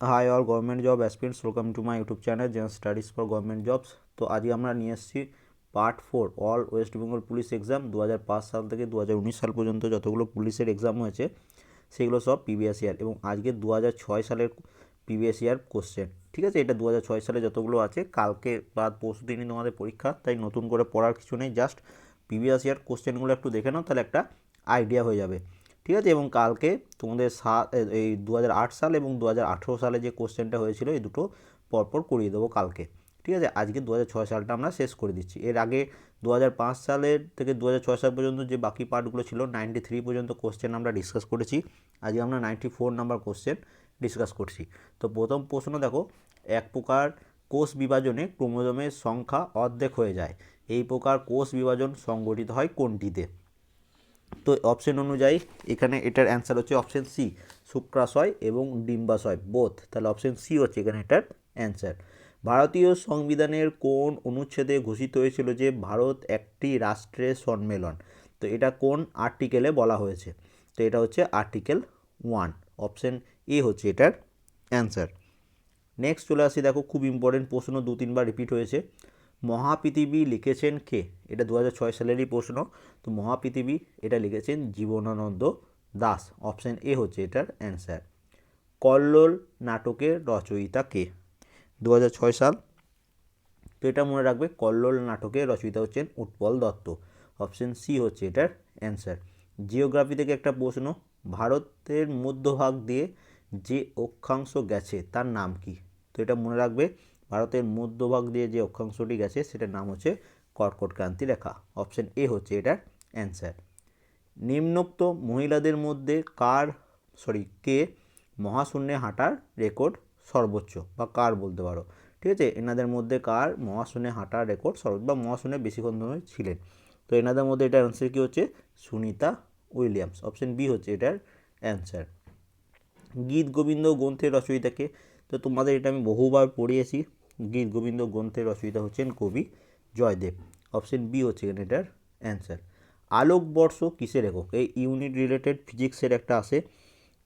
Hi all government job aspirants welcome to my YouTube channel Zen Studies for government jobs তো আজকে আমরা নিয়ে এসেছি part four all West Bengal police exam দু হাজার পাঁচ সাল থেকে দু হাজার উনিশ সাল পর্যন্ত যতগুলো পুলিশের এক্সাম হয়েছে, সেগুলো সব প্রিভিয়াস ইয়ার এবং আজকে দু হাজার ছয় সালের প্রিভিয়াস ইয়ার কোশ্চেন ঠিক আছে? এটা দু হাজার ছয় সালে যতগুলো আছে, কালকে বা পরশু দিনই তোমাদের পরীক্ষা, তাই নতুন করে পড়ার কিছু নেই জাস্ট প্রিভিয়াস ইয়ার কোশ্চেনগুলো একটু দেখে নাও, তাহলে একটা আইডিয়া হয়ে যাবে। ঠিক আছে? এবং কালকে তোমাদের সাত এই দু হাজার আট সাল এবং দু হাজার আঠেরো সালে যে কোশ্চেনটা হয়েছিল, এই দুটো পরপর করিয়ে দেবো কালকে। ঠিক আছে? আজকে দু সালটা আমরা শেষ করে দিচ্ছি। এর আগে দু হাজার পাঁচ সালের থেকে দু সাল পর্যন্ত যে বাকি পার্টগুলো ছিল, নাইনটি থ্রি পর্যন্ত কোশ্চেন আমরা ডিসকাস করেছি। আজকে আমরা ninety four number question discuss করছি। তো প্রথম প্রশ্ন দেখো, এক প্রকার কোষ বিভাজনে ক্রোমোজোমের সংখ্যা অর্ধেক হয়ে যায়। এই প্রকার কোষ বিভাজন সংগঠিত হয় কোনটিতে? তো অপশন অনুযায়ী এখানে এটার অ্যান্সার হচ্ছে অপশন সি শুক্রাশয় এবং ডিম্বাশয় বোথ তাহলে অপশন সি হচ্ছে এখানে এটার অ্যান্সার ভারতীয় সংবিধানের কোন অনুচ্ছেদে ঘোষিত হয়েছিল যে ভারত একটি রাষ্ট্রের সম্মেলন? তো এটা কোন আর্টিকেলে বলা হয়েছে? তো এটা হচ্ছে আর্টিকেল ওয়ান অপশন এ হচ্ছে এটার অ্যান্সার নেক্সট চলে আসি, দেখো, খুব ইম্পর্টেন্ট প্রশ্ন দু তিনবার রিপিট হয়েছে। মহাপৃথিবী লিখেছেন কে? এটা দু হাজার ছয় সালেরই প্রশ্ন। তো মহাপৃথিবী এটা লিখেছেন জীবনানন্দ দাস। অপশান এ হচ্ছে এটার অ্যান্সার। কল্লোল নাটকের রচয়িতা কে? দু সাল। তো এটা মনে রাখবে, কল্লোল নাটকের রচয়িতা হচ্ছেন উৎপল দত্ত। অপশান সি হচ্ছে এটার অ্যান্সার। জিওগ্রাফি থেকে একটা প্রশ্ন, ভারতের মধ্যভাগ দিয়ে যে অক্ষাংশ গেছে তার নাম কি? তো এটা মনে রাখবে ভারতের মধ্যভাগ দিয়ে যে অক্ষাংশটি গেছে, সেটার নাম হচ্ছে কর্কট ক্রান্তি রেখা। অপশন এ হচ্ছে এটার অ্যান্সার। নিম্নোক্ত মহিলাদের মধ্যে কার, সরি, কে মহাশূন্যে হাঁটার রেকর্ড সর্বোচ্চ? বা কার বলতে পারো। ঠিক আছে? এনাদের মধ্যে কার মহাশূন্যে হাঁটার রেকর্ড সর্বোচ্চ বা মহাশূন্যে বেশিক্ষণ ধরে ছিলেন? তো এনাদের মধ্যে এটার অ্যান্সার কী হচ্ছে? সুনিতা উইলিয়ামস। অপশন বি হচ্ছে এটার অ্যান্সার। গীত, গোবিন্দ, গ্রন্থের রচয়িতাকে। তো তোমাদের এটা আমি বহুবার পড়িয়েছি। গীত গোবিন্দ গ্রন্থের রচয়িতা হচ্ছেন কবি জয়দেব। অপশন বি হচ্ছে এখানে এটার অ্যান্সার আলোকবর্ষ কিসের একক? এই ইউনিট রিলেটেড ফিজিক্সের একটা আসে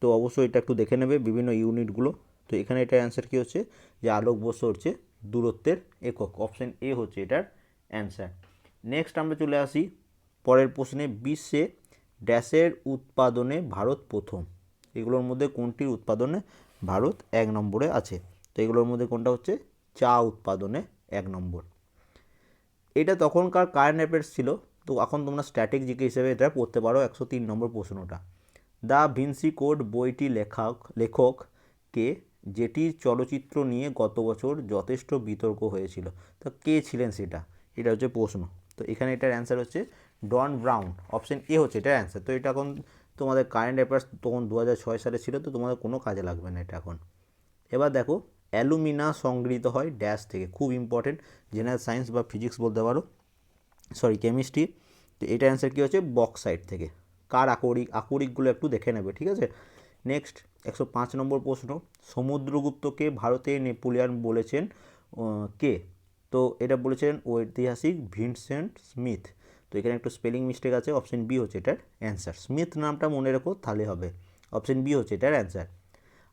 তো অবশ্যই এটা একটু দেখে নেবে বিভিন্ন ইউনিটগুলো তো এখানে এটার অ্যান্সার কী হচ্ছে? যে আলোকবর্ষ হচ্ছে দূরত্বের একক। অপশন এ হচ্ছে এটার অ্যান্সার নেক্সট আমরা চলে আসি পরের প্রশ্নে, বিশ্বে ড্যাশের উৎপাদনে ভারত প্রথম। এগুলোর মধ্যে কোনটির উৎপাদনে ভারত এক নম্বরে আছে? তো এগুলোর মধ্যে কোনটা হচ্ছে? চা উৎপাদনে এক নম্বর। এটা তখনকার কারেন্ট অ্যাফেয়ার্স ছিল, তো এখন তোমরা স্ট্যাটিক জিকে হিসেবে এটা পড়তে পারো একশো তিন নম্বর প্রশ্নটা। দ্য ভিনসি কোড বইটি লেখক লেখক কে যেটির চলচ্চিত্র নিয়ে গত বছর যথেষ্ট বিতর্ক হয়েছিল। তো কে ছিলেন সেটা? এটা হচ্ছে প্রশ্ন। তো এখানে এটার অ্যান্সার হচ্ছে ডন ব্রাউন। অপশন এ হচ্ছে এটার অ্যান্সার তো এটা এখন তোমাদের কারেন্ট অ্যাফেয়ার্স তখন দু সালে ছিল, তো তোমাদের কোনো কাজে লাগবে না এটা এখন। এবার দেখো অ্যালুমিনা সংগৃহীত হয় ড্যাশ থেকে। খুব ইম্পর্টেন্ট জেনারেল সায়েন্স বা ফিজিক্স বলতে পারো। সরি কেমিস্ট্রি তো এটা অ্যান্সার কী হচ্ছে? বক্সাইড থেকে। কার আকরিক, আকরিকগুলো একটু দেখে নেবে, ঠিক আছে? নেক্সট একশো পাঁচ নম্বর প্রশ্ন। সমুদ্রগুপ্তকে ভারতে নেপোলিয়ান বলেছেন? কে? তো এটা বলেছেন ঐতিহাসিক ভিনসেন্ট স্মিথ। তো এখানে একটু স্পেলিং মিস্টেক আছে অপশন বি হচ্ছে এটার অ্যান্সার স্মিথ নামটা মনে রেখো, তাহলে হবে। অপশন বি হচ্ছে এটার অ্যান্সার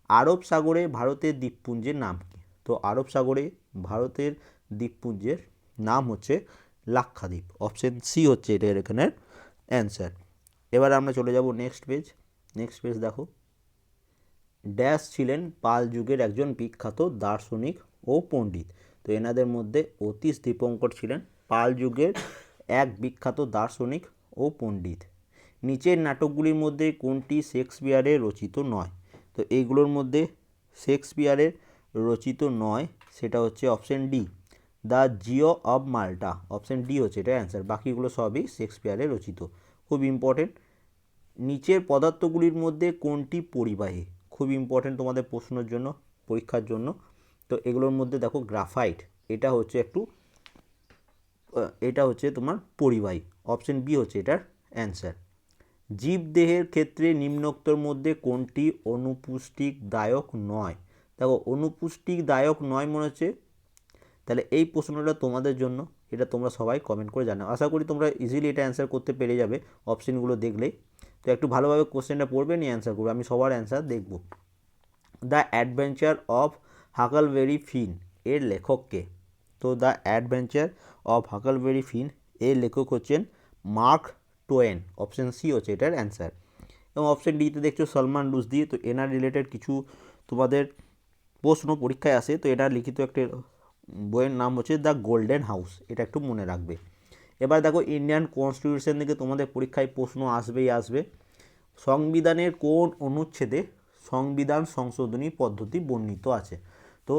আরব সাগরে ভারতের দ্বীপপুঞ্জের নাম কি? তো আরব সাগরে ভারতের দ্বীপপুঞ্জের নাম হচ্ছে লাক্ষাদ্বীপ। অপশন সি হচ্ছে এটার এখানের অ্যান্সার এবার আমরা চলে যাব নেক্সট পেজ নেক্সট পেজ দেখো। ড্যাশ ছিলেন পাল যুগের একজন বিখ্যাত দার্শনিক ও পণ্ডিত। তো এনাদের মধ্যে অতীশ দীপঙ্কর ছিলেন, পাল যুগের এক বিখ্যাত দার্শনিক ও পণ্ডিত। নিচের নাটকগুলির মধ্যে কোনটি শেক্সপিয়ারের রচিত নয়? তো এইগুলোর মধ্যে শেক্সপিয়ারের রচিত নয়, সেটা হচ্ছে option D. The Jew of Malta, option D হচ্ছে এটা অ্যান্সার। বাকিগুলো সবই শেক্সপিয়ারের রচিত। খুব ইম্পর্টেন্ট। নিচের পদার্থগুলির মধ্যে কোনটি পরিবাহী? খুব ইম্পর্টেন্ট তোমাদের প্রশ্নের জন্য, পরীক্ষার জন্য। তো এগুলোর মধ্যে দেখো গ্রাফাইট, এটা হচ্ছে একটু এটা হচ্ছে তোমার পরিবাহী। অপশন বি হচ্ছে এটার অ্যান্সার। জীবদেহের ক্ষেত্রে নিম্নোক্তর মধ্যে কোনটি অনুপুষ্টিক দায়ক নয়? দেখো অনুপুষ্টিক দায়ক নয় মনে হচ্ছে, তাহলে এই প্রশ্নটা তোমাদের জন্য, এটা তোমরা সবাই কমেন্ট করে জানাও। আশা করি তোমরা ইজিলি এটা অ্যান্সার করতে পেরে যাবে অপশানগুলো দেখলেই। তো একটু ভালোভাবে কোশ্চেনটা পড়বে, নিয়ে অ্যান্সার করবে, আমি সবার অ্যান্সার দেখব। The adventure of Huckleberry Finn এর লেখককে তো the adventure of Huckleberry Finn এর লেখক হচ্ছেন মার্ক টোয়েন অপশন সি হচ্ছে এটার অ্যান্সার এবং অপশন ডিতে দেখছ সলমান রুশদি তো এনার রিলেটেড কিছু তোমাদের প্রশ্ন পরীক্ষায় আসে, তো এনার লিখিত একটা বইয়ের নাম হচ্ছে দ্য গোল্ডেন হাউস এটা একটু মনে রাখবে। এবার দেখো ইন্ডিয়ান কনস্টিটিউশন থেকে তোমাদের পরীক্ষায় প্রশ্ন আসবেই আসবে। সংবিধানের কোন অনুচ্ছেদে সংবিধান সংশোধনী পদ্ধতি বর্ণিত আছে? তো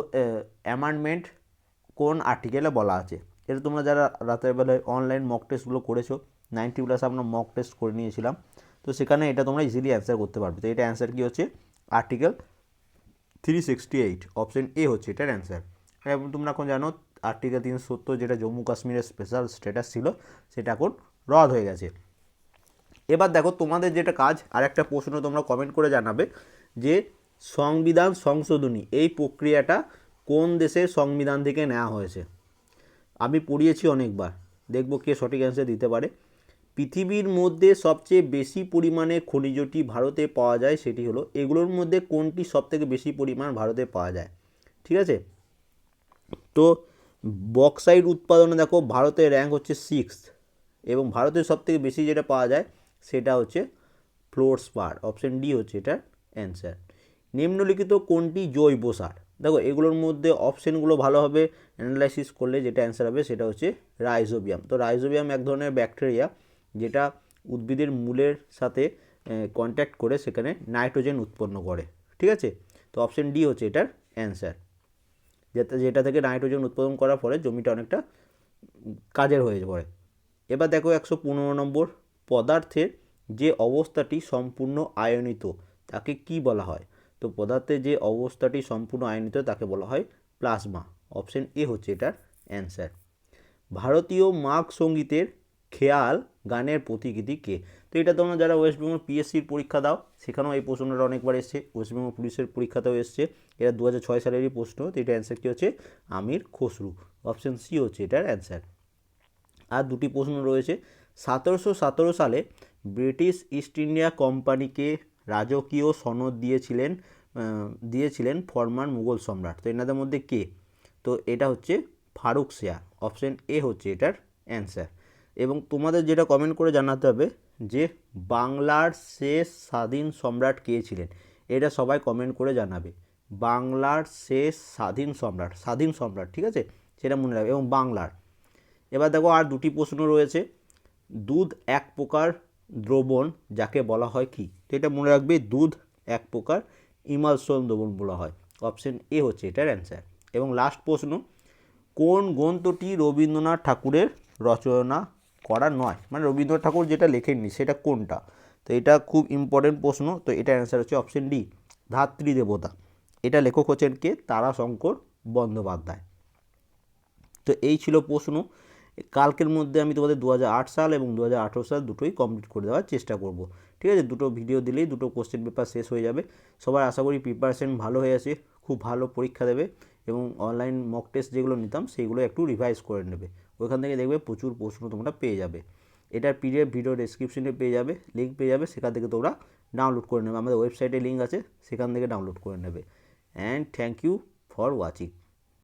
অ্যামান্ডমেন্ট কোন আর্টিকেলে বলা আছে? এটা তোমরা যারা রাতের বেলায় অনলাইন মক টেস্টগুলো করেছ নাইনটি প্লাস আমরা মক টেস্ট করে নিয়েছিলাম। তো সেখানে এটা তোমরা ইজিলি অ্যান্সার করতে পারবে। তো এটা অ্যান্সার কী হচ্ছে? Article three sixty eight option A হচ্ছে এটার অ্যান্সার এবং তোমরা এখন জানো আর্টিকেল তিনশো সত্তর যেটা জম্মু কাশ্মীরের স্পেশাল স্ট্যাটাস ছিল, সেটা এখন রদ হয়ে গেছে। এবার দেখো, তোমাদের যেটা কাজ আর একটা প্রশ্ন তোমরা কমেন্ট করে জানাবে যে সংবিধান সংশোধনী, এই প্রক্রিয়াটা কোন দেশের সংবিধান থেকে নেওয়া হয়েছে? আমি পড়িয়েছি অনেকবার। দেখব কে সঠিক অ্যান্সার দিতে পারে। পৃথিবীর মধ্যে সবচেয়ে বেশি পরিমাণে খনিজটি ভারতে পাওয়া যায় সেটি হলো, এগুলোর মধ্যে কোনটি সবথেকে বেশি পরিমাণ ভারতে পাওয়া যায়? ঠিক আছে? তো বক্সাইড উৎপাদনে দেখো, ভারতের র্যাঙ্ক হচ্ছে সিক্স এবং ভারতের সবথেকে বেশি যেটা পাওয়া যায় সেটা হচ্ছে ফ্লোর স্পার অপশন ডি হচ্ছে এটার অ্যান্সার নিম্নলিখিত কোনটি জৈব সার? দেখো, এগুলোর মধ্যে অপশানগুলো ভালোভাবে অ্যানালাইসিস করলে যেটা অ্যান্সার হবে সেটা হচ্ছে রাইজোবিয়াম তো রাইজোবিয়াম এক ধরনের ব্যাকটেরিয়া যেটা উদ্ভিদের মূলের সাথে কন্ট্যাক্ট করে সেখানে নাইট্রোজেন উৎপন্ন করে। ঠিক আছে? তো অপশন ডি হচ্ছে এটার অ্যান্সার যেটা যেটা থেকে নাইট্রোজেন উৎপাদন করার ফলে জমিটা অনেকটা কাজের হয়ে পড়ে। এবার দেখো একশো পনেরো নম্বর পদার্থের যে অবস্থাটি সম্পূর্ণ আয়নিত, তাকে কি বলা হয়? তো পদার্থের যে অবস্থাটি সম্পূর্ণ আয়নিত, তাকে বলা হয় প্লাজমা অপশন এ হচ্ছে এটার অ্যান্সার ভারতীয় মার্ক সঙ্গীতের খেয়াল গানের প্রতিকৃতি কে? তো এটা তোমরা যারা ওয়েস্ট বেঙ্গল পিএসসির পরীক্ষা দাও, সেখানেও এই প্রশ্নটা অনেকবার এসছে। ওয়েস্ট বেঙ্গল পুলিশের পরীক্ষাতেও এসছে। এটা দু ছয় সালেরই প্রশ্ন, তো এটা কী হচ্ছে? আমির খসরু। অপশান সি হচ্ছে এটার অ্যান্সার আর দুটি প্রশ্ন রয়েছে। সতেরোশো সতেরো সালে ব্রিটিশ ইস্ট ইন্ডিয়া কোম্পানিকে রাজকীয় সনদ দিয়েছিলেন দিয়েছিলেন ফরমান মুঘল সম্রাট। তো এনাদের মধ্যে কে? তো এটা হচ্ছে ফারুক শেয়া অপশন এ হচ্ছে এটার অ্যান্সার এবং তোমাদের যেটা কমেন্ট করে জানাতে হবে যে বাংলার শেষ স্বাধীন সম্রাট কে ছিলেন? এটা সবাই কমেন্ট করে জানাবে। বাংলার শেষ স্বাধীন সম্রাট স্বাধীন সম্রাট, ঠিক আছে? সেটা মনে রাখবে এবং বাংলার। এবার দেখো আর দুটি প্রশ্ন রয়েছে। দুধ এক প্রকার দ্রবণ যাকে বলা হয় কি? তো এটা মনে রাখবে দুধ এক প্রকার, ইমালসন দ্রবণ বলা হয়। অপশন এ হচ্ছে এটার অ্যান্সার এবং লাস্ট প্রশ্ন, কোন গ্রন্থটি রবীন্দ্রনাথ ঠাকুরের রচনা করা নয়। মানে রবীন্দ্রনাথ ঠাকুর যেটা লেখেননি, সেটা কোনটা? তো এটা খুব ইম্পর্টেন্ট প্রশ্ন। তো এটা অ্যান্সার হচ্ছে অপশন ডি ধাত্রী দেবতা। এটা লেখক হচ্ছেন কে? তারাশঙ্কর বন্দ্যোপাধ্যায়। তো এই ছিল প্রশ্ন। কালকের মধ্যে আমি তোমাদের দু হাজার আট সাল এবং দু হাজার আঠেরো সাল দুটোই কমপ্লিট করে দেওয়ার চেষ্টা করব। ঠিক আছে? দুটো ভিডিও দিলেই দুটো কোশ্চেন পেপার শেষ হয়ে যাবে। সবার আশা করি প্রিপারেশন ভালো হয়ে আছে, খুব ভালো পরীক্ষা দেবে এবং অনলাইন মক টেস্ট যেগুলো নিতাম সেইগুলো একটু রিভাইজ করে নেবে। ওইখান থেকে দেখবে প্রচুর প্রশ্ন তোমরা পেয়ে যাবে। এটার পিডিএফ ভিডিও ডেসক্রিপশনে পেয়ে যাবে লিঙ্ক পেয়ে যাবে, সেখান থেকে তোমরা ডাউনলোড করে নেবে। আমাদের ওয়েবসাইটে লিঙ্ক আছে, সেখান থেকে ডাউনলোড করে নেবে। And thank you for watching